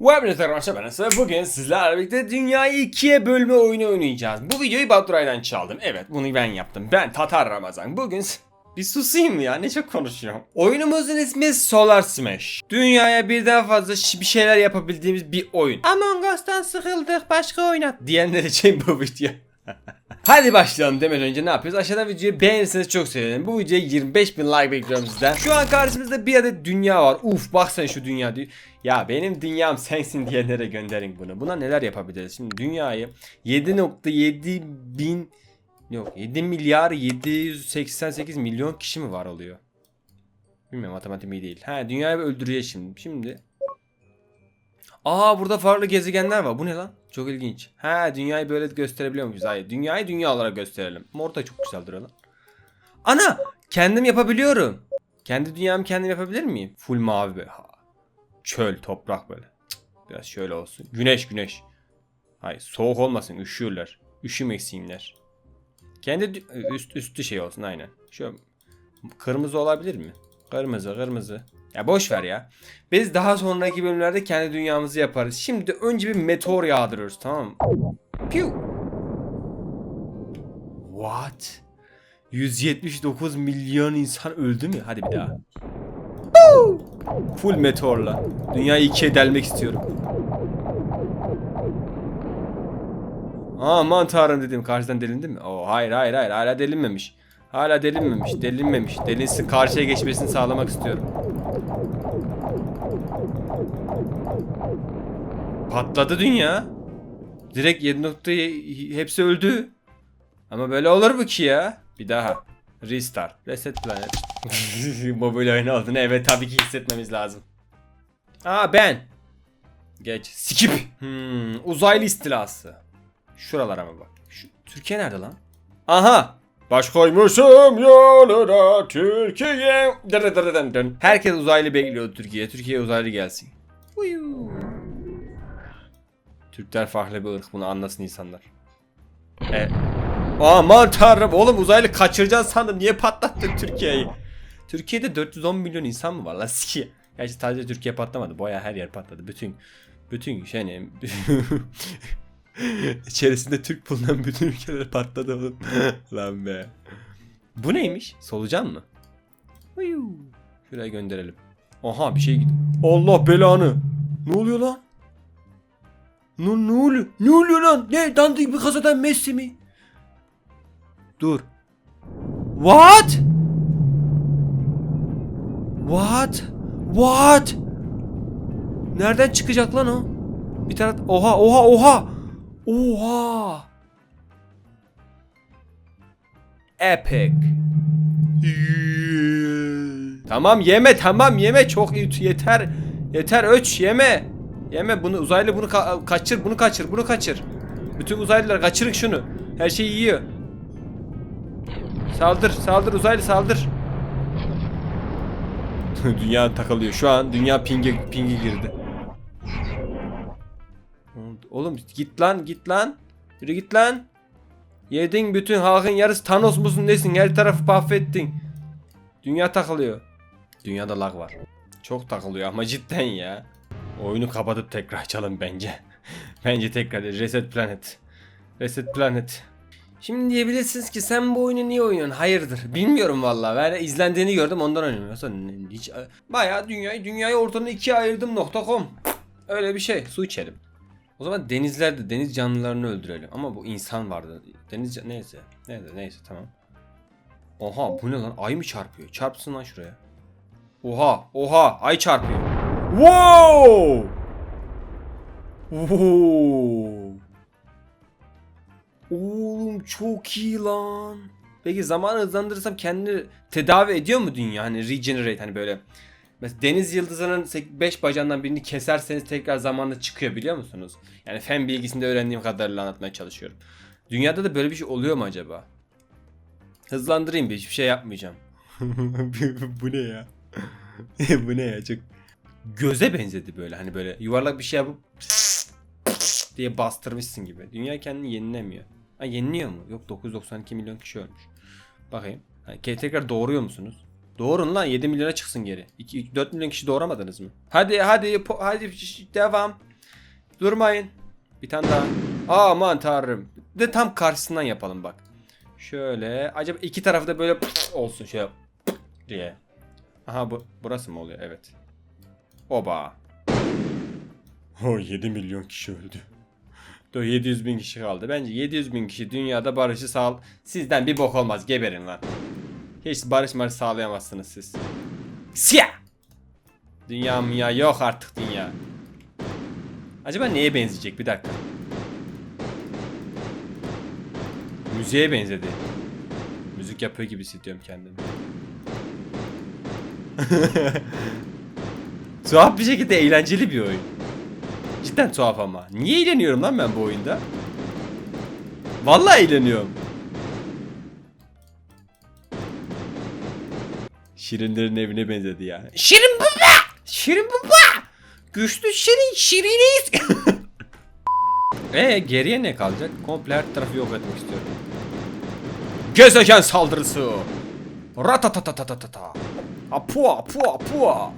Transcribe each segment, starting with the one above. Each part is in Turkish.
Webnet arkadaşlar ben Asaf. Bugün sizlerle birlikte dünyayı ikiye bölme oyunu oynayacağız. Bu videoyu Baturay'dan çaldım. Evet bunu ben yaptım. Ben Tatar Ramazan. Bugün bir susayım mı ya ne çok konuşuyorum. Oyunumuzun ismi Solar Smash. Dünyaya birden fazla bir şeyler yapabildiğimiz bir oyun. Among Us'tan sıkıldık başka oynat diyenler için bu video. Hadi başlayalım demeden önce ne yapıyoruz? Aşağıdan videoyu beğenirseniz çok sevinirim. Bu videoya 25 bin like bekliyorum sizden. Şu an karşımızda bir adet dünya var. Uf bak sen şu dünya diyor. Ya benim dünyam sensin diyenlere gönderin bunu. Buna neler yapabiliriz? Şimdi dünyayı 7.7 bin yok 7 milyar 788 milyon kişi mi var oluyor? Bilmiyorum matematiğim iyi değil. Ha dünyayı öldürüyor şimdi. Şimdi Aa burada farklı gezegenler var. Bu ne lan? Çok ilginç. Ha dünyayı böyle gösterebiliyor muyuz? Hayır. Dünyayı dünya olarak gösterelim. Mor çok güzel duruyor. Ana! Kendim yapabiliyorum. Kendi dünyamı kendim yapabilir miyim? Full mavi. Çöl, toprak böyle. Biraz şöyle olsun. Güneş, güneş. Hayır, soğuk olmasın. Üşüyorlar. Üşümeksinler. Kendi üst üstü şey olsun aynen. Şu kırmızı olabilir mi? Kırmızı, kırmızı. Ya boş ver ya. Biz daha sonraki bölümlerde kendi dünyamızı yaparız. Şimdi önce bir meteor yağdırıyoruz tamam mı? Piu. What? 179 milyon insan öldü mü? Hadi bir daha. Full meteorla. Dünyayı ikiye delmek istiyorum. Aman tanrım dedim. Karşıdan delindi mi? Oo, hayır hayır hayır. Hala delinmemiş. Hala delinmemiş. Delinmemiş. Delinsin karşıya geçmesini sağlamak istiyorum. Patladı dünya. Direkt 7 noktayı hepsi öldü. Ama böyle olur mu ki ya? Bir daha. Restart. Reset planet. Mobil oyun olduğunu evet tabii ki hissetmemiz lazım. Aa ben. Geç. Skip. Hmm, uzaylı istilası. Şuralara mı bak? Şu, Türkiye nerede lan? Aha. Başkoymuşum yoluna Türkiye. Dın dın dın dın. Herkes uzaylı bekliyordu Türkiye. Türkiye uzaylı gelsin. Uyu. Türkler farklı bir ırk bunu anlasın insanlar. E, aman tanrım oğlum uzaylı kaçıracaksın sandım. Niye patlattın Türkiye'yi? Türkiye'de 410 milyon insan mı var lan siki? Gerçi sadece Türkiye patlamadı. Baya her yer patladı. Bütün bütün ne? İçerisinde Türk bulunan bütün ülkeler patladı oğlum. lan be. Bu neymiş? Solucan mı? Şuraya gönderelim. Aha bir şey gidiyor. Allah belanı. Ne oluyor lan? Ne, ne oluyor? Ne oluyor lan? Ne? Dandik bir kasadan Messi mi? Dur. What? What? What? Nereden çıkacak lan o? Bir tane oha oha oha. Oha. Epic. Tamam yeme tamam yeme çok yeter. Yeter öç yeme. Yeme bunu uzaylı bunu ka- kaçır bunu kaçır bunu kaçır. Bütün uzaylılar kaçırın şunu. Her şeyi yiyor. Saldır saldır uzaylı saldır. dünya takılıyor. Şu an dünya pinge pinge girdi. Oğlum git lan git lan. Yürü git lan. Yedin bütün halkın yarısı Thanos musun nesin? Her tarafı mahvettin. Dünya takılıyor. Dünyada lag var. Çok takılıyor ama cidden ya. Oyunu kapatıp tekrar açalım bence. bence tekrar Reset Planet. Reset Planet. Şimdi diyebilirsiniz ki sen bu oyunu niye oynuyorsun? Hayırdır? Bilmiyorum vallahi. Ben izlendiğini gördüm ondan oynuyorum. Hiç bayağı dünyayı dünyayı ortadan ikiye ayırdım .com. Öyle bir şey. Su içelim. O zaman denizlerde deniz canlılarını öldürelim. Ama bu insan vardı. Deniz neyse. Neyse neyse tamam. Oha bu ne lan? Ay mı çarpıyor? Çarpsın lan şuraya. Oha oha ay çarpıyor. Wow! Wow! Oğlum çok iyi lan. Peki zamanı hızlandırırsam kendini tedavi ediyor mu dünya? Hani regenerate hani böyle. Mesela deniz yıldızının 5 bacağından birini keserseniz tekrar zamanla çıkıyor biliyor musunuz? Yani fen bilgisinde öğrendiğim kadarıyla anlatmaya çalışıyorum. Dünyada da böyle bir şey oluyor mu acaba? Hızlandırayım bir hiçbir şey yapmayacağım. Bu ne ya? Bu ne ya çok göze benzedi böyle hani böyle yuvarlak bir şey yapıp diye bastırmışsın gibi. Dünya kendini yenilemiyor. Ha yeniliyor mu? Yok 992 milyon kişi ölmüş. Bakayım. Ha, tekrar doğuruyor musunuz? Doğurun lan 7 milyona çıksın geri. 2, 4 milyon kişi doğuramadınız mı? Hadi hadi hadi devam. Durmayın. Bir tane daha. Aman tanrım. De tam karşısından yapalım bak. Şöyle. Acaba iki tarafı da böyle olsun şöyle diye. Aha bu burası mı oluyor? Evet. Oba. O 7 milyon kişi öldü. Dur 700 bin kişi kaldı. Bence 700 bin kişi dünyada barışı sağ... Sizden bir bok olmaz. Geberin lan. Hiç barış marış sağlayamazsınız siz. Siyah! Dünya ya yok artık dünya. Acaba neye benzeyecek? Bir dakika. Müziğe benzedi. Müzik yapıyor gibi hissediyorum kendimi. tuhaf bir şekilde eğlenceli bir oyun. Cidden tuhaf ama. Niye eğleniyorum lan ben bu oyunda? Vallahi eğleniyorum. Şirinlerin evine benzedi ya. Şirin baba! Şirin baba! Güçlü Şirin Şiriniz! Eee geriye ne kalacak? Komple her tarafı yok etmek istiyorum. Gezegen saldırısı! Ratatatatata! Apua apua apua!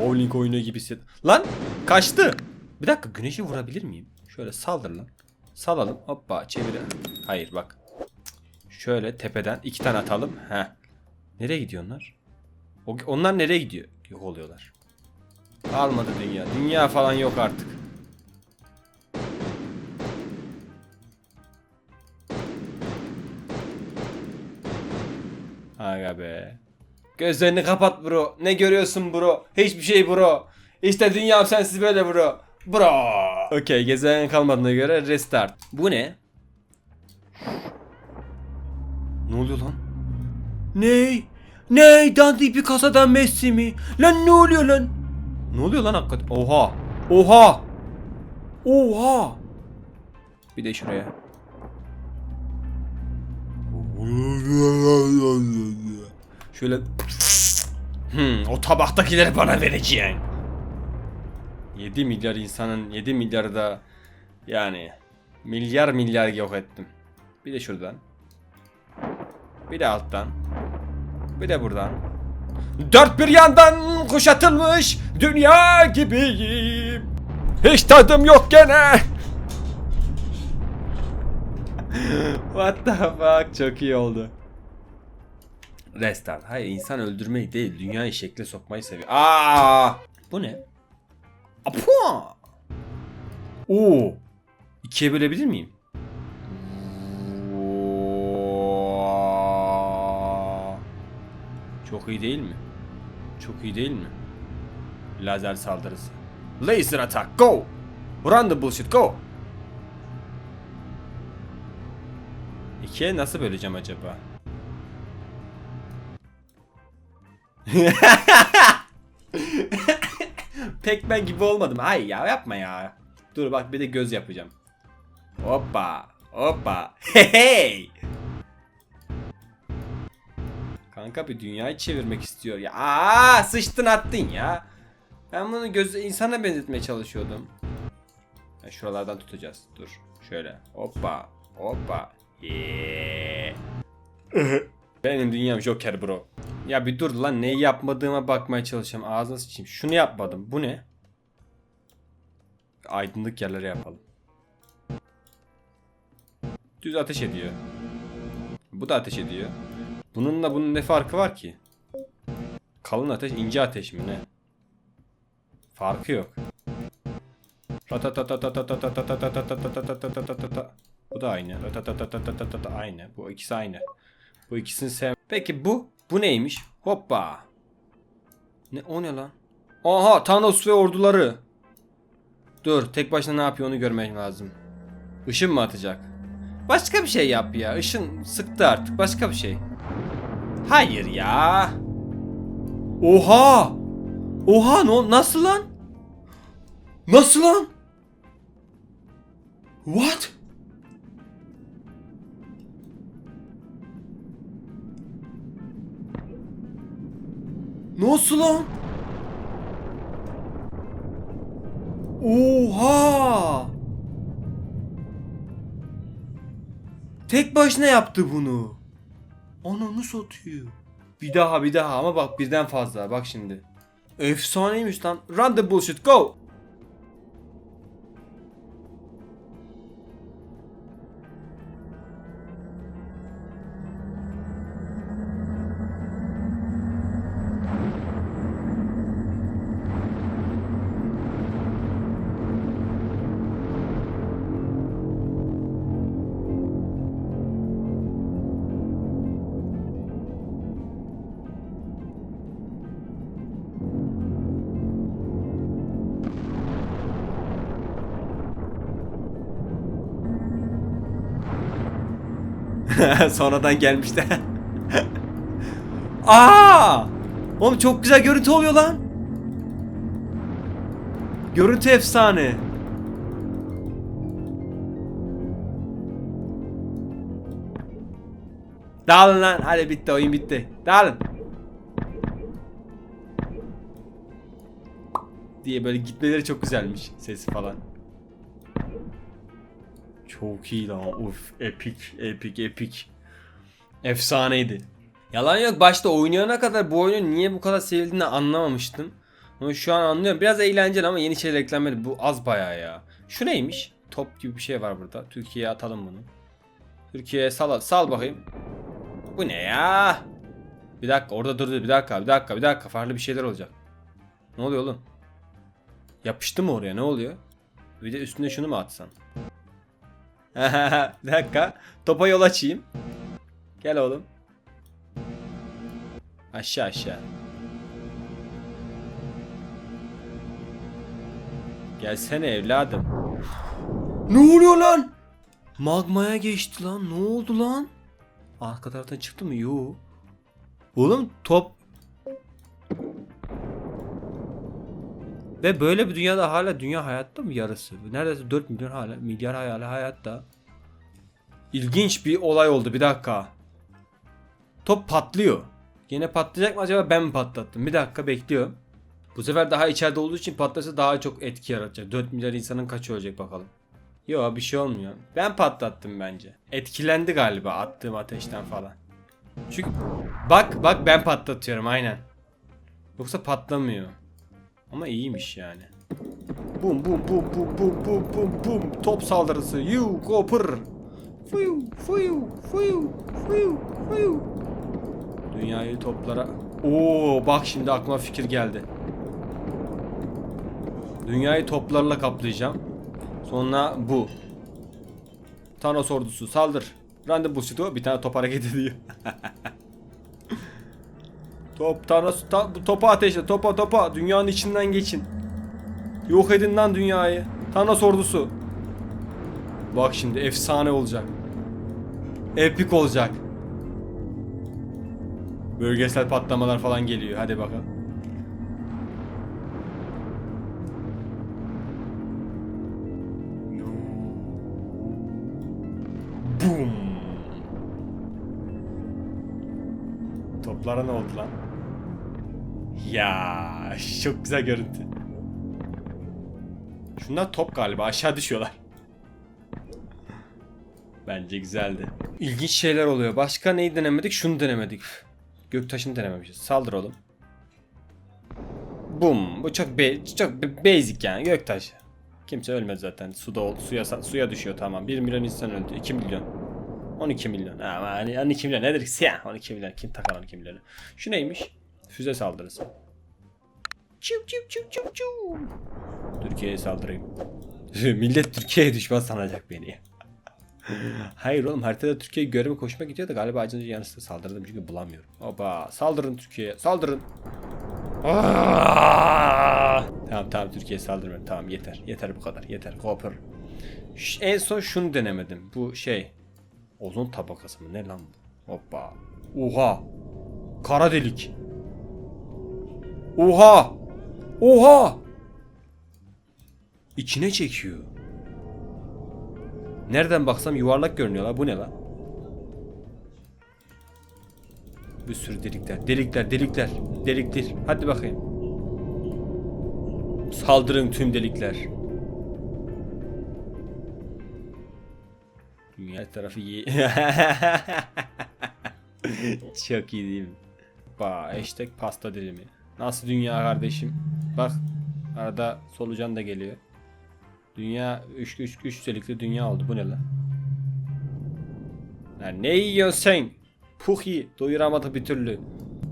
Bowling oyunu gibi hisset. Lan kaçtı. Bir dakika güneşi vurabilir miyim? Şöyle saldır lan. Salalım. Hoppa çevir. Hayır bak. Şöyle tepeden iki tane atalım. Heh. Nereye gidiyorlar? Onlar nereye gidiyor? Yok oluyorlar. Kalmadı dünya. Dünya falan yok artık. Aga be. Gözlerini kapat bro. Ne görüyorsun bro? Hiçbir şey bro. İşte dünyam sensiz böyle bro. Bro. Okey gezegen kalmadığına göre restart. Bu ne? Ne oluyor lan? Ney? Ney? Dandik bir kasadan Messi mi? Lan ne oluyor lan? Ne oluyor lan hakikaten? Oha. Oha. Oha. Bir de şuraya. Şöyle Hmm, o tabaktakileri bana vereceksin. 7 milyar insanın 7 milyarı da yani milyar milyar yok ettim. Bir de şuradan. Bir de alttan. Bir de buradan. Dört bir yandan kuşatılmış dünya gibiyim. Hiç tadım yok gene. What the fuck çok iyi oldu. Restart. Hayır insan öldürmeyi değil dünyayı şekle sokmayı seviyor. Aa! Bu ne? Apua! Oo! İkiye bölebilir miyim? Çok iyi değil mi? Çok iyi değil mi? Lazer saldırısı. Laser attack go! Run the bullshit go! İkiye nasıl böleceğim acaba? Ben gibi olmadım. Ay ya yapma ya. Dur bak bir de göz yapacağım. Hoppa. Hoppa. Hey hey. Kanka bir dünyayı çevirmek istiyor ya. Aa sıçtın attın ya. Ben bunu göz insana benzetmeye çalışıyordum. Ha, şuralardan tutacağız. Dur. Şöyle. Hoppa. Hoppa. Yeah. Benim dünyam Joker bro. Ya bir dur lan neyi yapmadığıma bakmaya çalışacağım. Ağzına sıçayım. Şunu yapmadım. Bu ne? Aydınlık yerlere yapalım. Düz ateş ediyor. Bu da ateş ediyor. Bununla bunun ne farkı var ki? Kalın ateş, ince ateş mi ne? Farkı yok. Bu da aynı. Aynı. Bu ikisi aynı. Bu ikisini sev. Peki bu? Bu neymiş? Hoppa. Ne o ne lan? Aha Thanos ve orduları. Dur tek başına ne yapıyor onu görmek lazım. Işın mı atacak? Başka bir şey yap ya. Işın sıktı artık. Başka bir şey. Hayır ya. Oha. Oha no nasıl lan? Nasıl lan? What? Nasıl lan? Oha! Tek başına yaptı bunu. Ananı satıyor. Bir daha bir daha ama bak birden fazla bak şimdi. Efsaneymiş lan. Run the bullshit go. Sonradan gelmişler. Aa! Oğlum çok güzel görüntü oluyor lan. Görüntü efsane. Dağılın lan. Hadi bitti oyun bitti. Dağılın. Diye böyle gitmeleri çok güzelmiş. Sesi falan. Çok iyi lan. Uf epik epik epik. Efsaneydi. Yalan yok başta oynayana kadar bu oyunun niye bu kadar sevildiğini anlamamıştım. Ama şu an anlıyorum. Biraz eğlenceli ama yeni şeyler eklenmedi. Bu az bayağı ya. Şu neymiş? Top gibi bir şey var burada. Türkiye'ye atalım bunu. Türkiye'ye sal, sal bakayım. Bu ne ya? Bir dakika orada durdu. Bir dakika bir dakika bir dakika. Farklı bir şeyler olacak. Ne oluyor oğlum? Yapıştı mı oraya? Ne oluyor? Bir de üstüne şunu mu atsan? bir dakika. Topa yol açayım. Gel oğlum. Aşağı aşağı. Gelsene evladım. Ne oluyor lan? Magmaya geçti lan. Ne oldu lan? Arka taraftan çıktı mı? Yo. Oğlum top Ve böyle bir dünyada hala dünya hayatta mı yarısı? Neredeyse 4 milyon hala milyar hala hayatta. İlginç bir olay oldu bir dakika. Top patlıyor. Yine patlayacak mı acaba ben mi patlattım? Bir dakika bekliyorum. Bu sefer daha içeride olduğu için patlasa daha çok etki yaratacak. 4 milyar insanın kaçı ölecek bakalım. Yo bir şey olmuyor. Ben patlattım bence. Etkilendi galiba attığım ateşten falan. Çünkü bak bak ben patlatıyorum aynen. Yoksa patlamıyor. Ama iyiymiş yani. Bum bum bum bum bum bum bum bum top saldırısı you go pır. Fuyu fuyu fuyu fuyu fuyu. Dünyayı toplara. Oo bak şimdi aklıma fikir geldi. Dünyayı toplarla kaplayacağım. Sonra bu. Thanos ordusu saldır. Randevu bir tane top hareket ediyor. Top Thanos ta, bu topa ateşle topa topa dünyanın içinden geçin. Yok edin lan dünyayı. Thanos ordusu. Bak şimdi efsane olacak. Epik olacak. Bölgesel patlamalar falan geliyor. Hadi bakalım. Boom. Toplara ne oldu lan? Ya çok güzel görüntü. Şunlar top galiba aşağı düşüyorlar. Bence güzeldi. İlginç şeyler oluyor. Başka neyi denemedik? Şunu denemedik. Göktaşını denememişiz. Saldır oğlum. Bum. Bu çok be çok basic yani göktaş. Kimse ölmedi zaten. Suda suya suya düşüyor tamam. 1 milyon insan öldü. 2 milyon. 12 milyon. Ama hani 12 milyon nedir? Siyah 12 milyon. Kim takar 12 milyonu? Şu neymiş? Füze saldırısı. Çiu çiu çiu çiu çiu. Türkiye'ye saldırayım. Millet Türkiye'ye düşman sanacak beni. Hayır oğlum haritada Türkiye göreve koşma gidiyor da galiba acınca yanlışlıkla saldırdım çünkü bulamıyorum. Oba saldırın Türkiye'ye saldırın. Aa! Tamam tamam Türkiye'ye saldırmıyorum tamam yeter yeter bu kadar yeter Cooper. Ş- en son şunu denemedim bu şey ozon tabakası mı ne lan bu? Hoppa. Oha. Kara delik. Oha. Oha. İçine çekiyor. Nereden baksam yuvarlak görünüyor la. Bu ne la? Bir sürü delikler. Delikler, delikler. Deliktir. Hadi bakayım. Saldırın tüm delikler. Dünya tarafı iyi. Çok iyi değil mi? Ba, hashtag pasta dilimi. Nasıl dünya kardeşim? Bak arada solucan da geliyor. Dünya 3 3 3 delikli dünya oldu. Bu ne lan? Lan ne yiyorsun sen? Puhi doyuramadı bir türlü.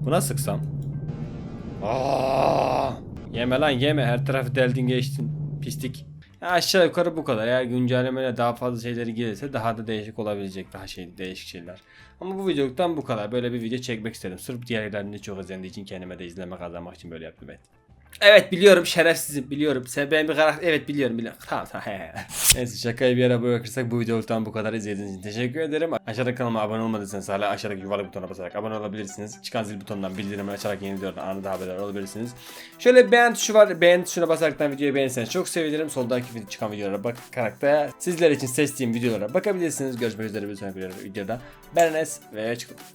Buna sıksam. Aa! Yeme lan yeme her tarafı deldin geçtin. Pislik. Aşağı yukarı bu kadar. Eğer güncellemeyle daha fazla şeyleri gelirse daha da değişik olabilecek daha şey değişik şeyler. Ama bu videoluktan bu kadar. Böyle bir video çekmek istedim. Sırf diğerlerini çok özendiği için kendime de izleme kazanmak için böyle yaptım evet. Evet biliyorum şerefsizim biliyorum. Sen ben bir karakter evet biliyorum biliyorum. Tamam tamam. he. Neyse şakayı bir yere bırakırsak bu videodan bu kadar izlediğiniz için teşekkür ederim. Aşağıda kanalıma abone olmadıysanız hala aşağıdaki yuvarlak butona basarak abone olabilirsiniz. Çıkan zil butonundan bildirimleri açarak yeni videolardan anında haberdar olabilirsiniz. Şöyle beğen tuşu var. Beğen tuşuna basaraktan videoyu beğenirseniz çok sevinirim. Soldaki çıkan videolara bakarak da sizler için seçtiğim videolara bakabilirsiniz. Görüşmek üzere bir sonraki videoda. Ben Enes ve çıkın.